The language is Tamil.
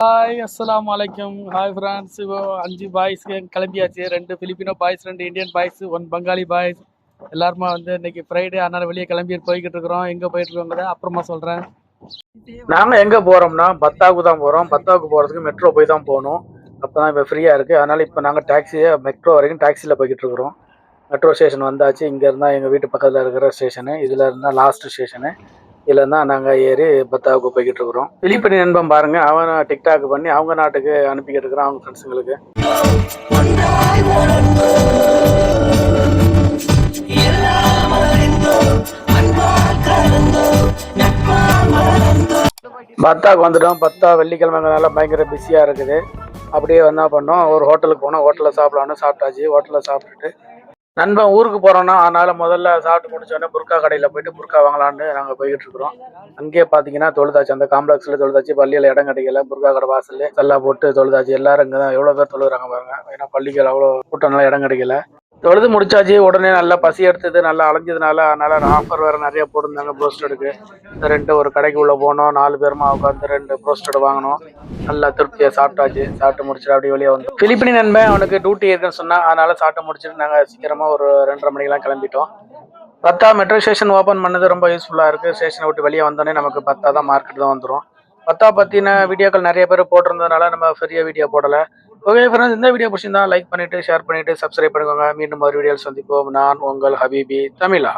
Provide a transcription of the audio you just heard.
ஹாய் அஸ்லாம் வலைக்கம் ஹாய் ஃப்ரான்ஸ் இப்போ அஞ்சு பாய்ஸ் கிளம்பியாச்சு ரெண்டு பிலிப்பினோ பாய்ஸ் ரெண்டு Indian boys one Bengali boys எல்லாருமே வந்து இன்னைக்கு ஃப்ரைடே அதனால வெளியே கிளம்பி போய்கிட்டு இருக்கிறோம் எங்கே போயிட்டு இருக்கோங்கிறத அப்புறமா சொல்கிறேன் நாங்க எங்க போறோம்னா பத்தாவுக்கு தான் போறோம் பத்தாவுக்கு போறதுக்கு மெட்ரோ போய் தான் போகணும் அப்பதான் இப்ப ஃப்ரீயா இருக்கு அதனால இப்ப நாங்க டாக்ஸியை மெட்ரோ வரைக்கும் டாக்ஸியில போய்கிட்டு இருக்கிறோம் மெட்ரோ ஸ்டேஷன் வந்தாச்சு இங்க இருந்தா எங்க வீட்டு பக்கத்துல இருக்கிற ஸ்டேஷனு இதுல இருந்தா லாஸ்ட் ஸ்டேஷனு இதுல நாங்கள் ஏறி பத்தாவுக்கு போய்கிட்டு இருக்கிறோம். பிலிப்பினி நண்பன் பாருங்க அவன் டிக்டாக் பண்ணி அவங்க நாட்டுக்கு அனுப்பிக்கிட்டு இருக்கிறான் அவங்க ஃப்ரெண்ட்ஸுங்களுக்கு பத்தாவுக்கு வந்துட்டோம். பத்தா வெள்ளிக்கிழமைங்கனால பயங்கர பிஸியாக இருக்குது. அப்படியே என்ன பண்ணோம் ஒரு ஹோட்டலுக்கு போனோம். ஹோட்டலில் சாப்பிடலான்னு சாப்பிட்டாச்சு. ஹோட்டலில் சாப்பிட்டுட்டு நண்பன் ஊருக்கு போகிறோன்னா அதனால் முதல்ல சாப்பிட்டு முடிச்சோடனே புர்கா கடையில் போயிட்டு புர்கா வாங்கலான்னு நாங்கள் போய்கிட்டு இருக்கிறோம். அங்கேயே பார்த்தீங்கன்னா தொழுதாச்சு. அந்த காம்ப்ளெக்ஸில் தொழுதாச்சு பள்ளியில் இடம் கிடைக்கல. புர்கா கடை வாசல் எல்லாம் போட்டு தொழுதாச்சு. எல்லாரும் இங்கே தான் எவ்வளோ பேர் தொழுகிறாங்க பாருங்க. ஏன்னா பள்ளிகள் அவ்வளோ கூட்டம்லாம் இடம் கிடைக்கல. தொழுது முடிச்சாச்சு. உடனே நல்லா பசி எடுத்தது நல்லா அலைஞ்சதுனால அதனால ஆஃபர் வேறு நிறைய போட்டிருந்தாங்க ப்ரோஸ்டடுக்கு ரெண்டு ஒரு கடைக்கு உள்ள போனோம். நாலு பேருமா உட்காந்து ரெண்டு ப்ரோஸ்டட் வாங்கினோம். நல்லா திருப்தியாக சாப்பிட்டாச்சு. சாப்பிட்டு முடிச்சுட்டு அப்படியே வெளியே வந்தோம். பிலிப்பினி நண்பன் அவனுக்கு டியூட்டி இருக்குன்னு சொன்னா அதனால சாப்பிட்டு முடிச்சுட்டு நாங்கள் சீக்கிரமாக ஒரு ரெண்டரை மணிக்கெல்லாம் கிளம்பிட்டோம். பத்தா மெட்ரோ ஸ்டேஷன் ஓப்பன் பண்ணது ரொம்ப யூஸ்ஃபுல்லாக இருக்குது ஸ்டேஷனை விட்டு வெளியே வந்தோடனே நமக்கு பத்தா தான் மார்க்கெட் தான் வந்துடும் பத்தா பற்றின வீடியோக்கள் நிறைய பேர் போட்டிருந்ததுனால நம்ம ஃப்ரீயா வீடியோ போடலை. ஓகே ஃப்ரெண்ட்ஸ் இந்த வீடியோ பிடிச்சிருந்தா லைக் பண்ணிவிட்டு ஷேர் பண்ணிவிட்டு சப்ஸ்கிரைப் பண்ணிக்கோங்க. மீண்டும் ஒரு வீடியோவில் சந்திப்போம். நான் உங்கள் ஹபீபி தமிழா.